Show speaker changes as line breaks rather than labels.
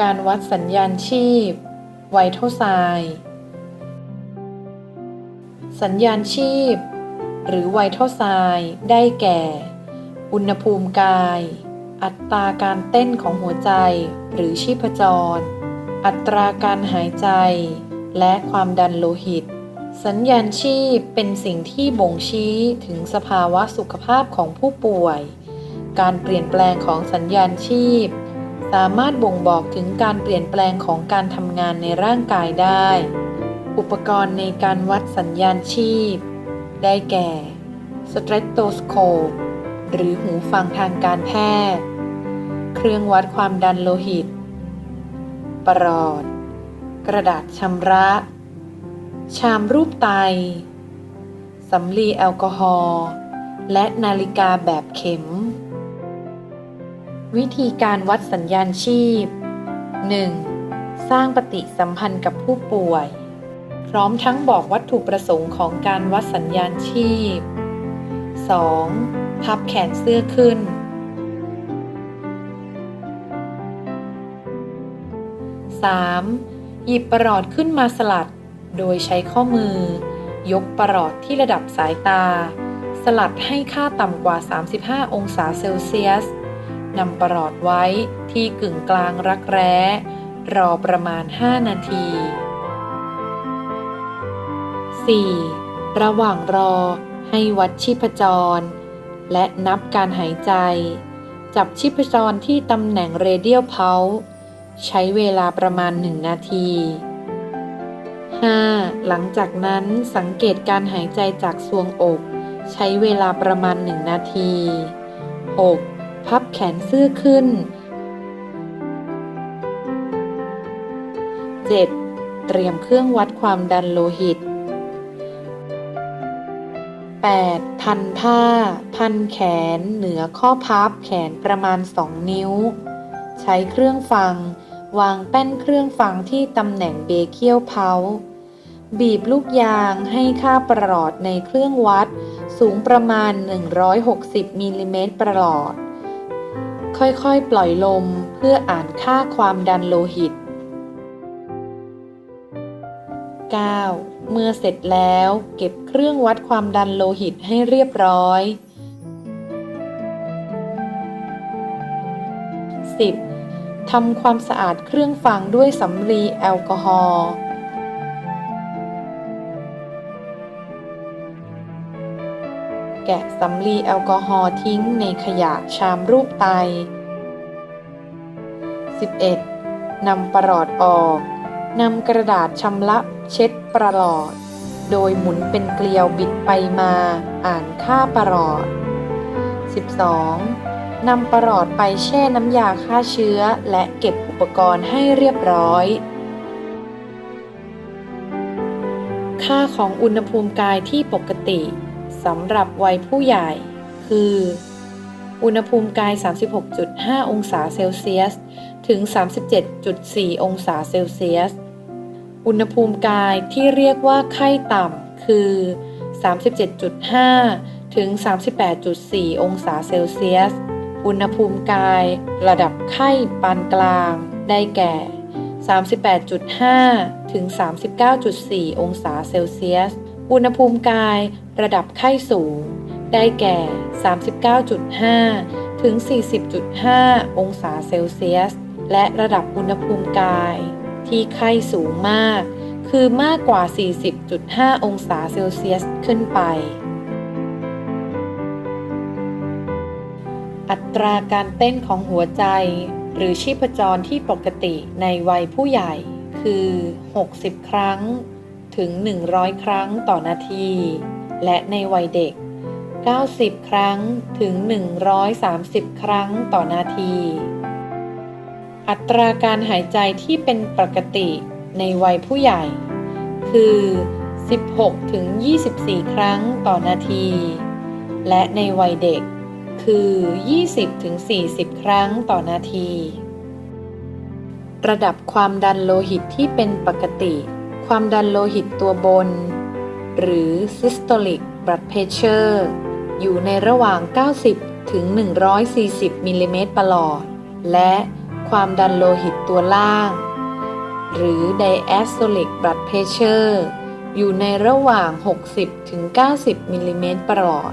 การวัดสัญญาณชีพ ไวท์เท่าไซน์สัญญาณชีพ หรือไวท์เท่าไซน์ได้แก่ อุณหภูมิกาย อัตราการเต้นของหัวใจ หรือชีพจร อัตราการหายใจ และความดันโลหิต สัญญาณชีพเป็นสิ่งที่บ่งชี้ถึงสภาวะสุขภาพของผู้ป่วย การเปลี่ยนแปลงของสัญญาณชีพ สามารถบ่งบอกถึงการเปลี่ยนแปลงของการทำงานในร่างกายได้ อุปกรณ์ในการวัดสัญญาณชีพ ได้แก่สเตรตโตสโคปหรือหูฟังทางการแพทย์ เครื่องวัดความดันโลหิตปลอด กระดาษชำระ ชามรูปไตสำลีแอลกอฮอล์และนาฬิกาแบบเข็ม วิธีการวัดสัญญาณชีพ 1. สร้างปฏิสัมพันธ์กับผู้ป่วย พร้อมทั้งบอกวัตถุประสงค์ของการวัดสัญญาณชีพ 2. พับแขนเสื้อขึ้น 3. หยิบประหลอดขึ้นมาสลัด โดยใช้ข้อมือ ยกประหลอดที่ระดับสายตา สลัดให้ค่าต่ำกว่า 35 องศาเซลเซียส นำประหลอดไว้ที่กึ่งกลางรักแร้ รอประมาณ 5 นาที 4. ระหว่างรอให้วัดชีพจร และนับการหายใจ จับชีพจรที่ตำแหน่งเรเดียลเพาใช้เวลาประมาณ 1 นาที 5. หลังจากนั้นสังเกตการหายใจจากซวงอก ใช้เวลาประมาณ 1 นาที 6. พับแขนเสื้อขึ้น 7. เตรียมเครื่องวัดความดันโลหิต 8. พันผ้า พันแขนเหนือข้อพับแขนประมาณ 2 นิ้ว ใช้เครื่องฟัง วางแป้นเครื่องฟังที่ตำแหน่งเบเคียวเพาบีบลูกยางให้ค่าประหลอดในเครื่องวัด สูงประมาณ 160มิลลิเมตรประหลอด ค่อยๆ ปล่อยลมเพื่ออ่านค่าความดันโลหิต 9. เมื่อเสร็จแล้วเก็บเครื่องวัดความดันโลหิตให้เรียบร้อย 10. ทำความสะอาดเครื่องฟังด้วยสำลีแอลกอฮอล์ แกะสำลีแอลกอฮอล์ทิ้งในขยะชามรูปไต 11. นำประหลอดออก นำกระดาษชำระเช็ดประหลอด โดยหมุนเป็นเกลียวบิดไปมาอ่านค่าประหลอด 12. นำประหลอดไปแช่น้ำยาฆ่าเชื้อและเก็บอุปกรณ์ให้เรียบร้อย ค่าของอุณหภูมิกายที่ปกติ สำหรับวัยผู้ใหญ่ คือ อุณหภูมิกาย 36.5 องศาเซลเซียส ถึง 37.4 องศาเซลเซียส อุณหภูมิกายที่เรียกว่าไข้ต่ำคือ 37.5 ถึง 38.4 องศาเซลเซียส อุณหภูมิกายระดับไข้ปานกลางได้แก่ 38.5 ถึง 39.4 องศาเซลเซียส อุณหภูมิกายระดับไข้สูง ได้แก่ 39.5 ถึง 40.5 องศาเซลเซียส และระดับอุณหภูมิกาย ที่ไข้สูงมาก คือมากกว่า 40.5 องศาเซลเซียสขึ้นไป อัตราการเต้นของหัวใจ หรือชีพจรที่ปกติในวัยผู้ใหญ่คือ 60 ครั้ง ถึง 100 ครั้งต่อนาที และในวัยเด็ก 90 ครั้งถึง 130 ครั้งต่อนาที อัตราการหายใจที่เป็นปกติในวัยผู้ใหญ่ คือ 16 ถึง 24 ครั้งต่อนาที และในวัยเด็ก คือ 20 ถึง 40 ครั้งต่อนาที ระดับความดันโลหิตที่เป็นปกติ ความดันโลหิตตัวบน หรือ systolic blood pressure อยู่ในระหว่าง 90 ถึง 140 มิลลิเมตรประหลอด และความดันโลหิตตัวล่าง หรือ diastolic blood pressure อยู่ในระหว่าง 60 ถึง 90 มิลลิเมตรประหลอด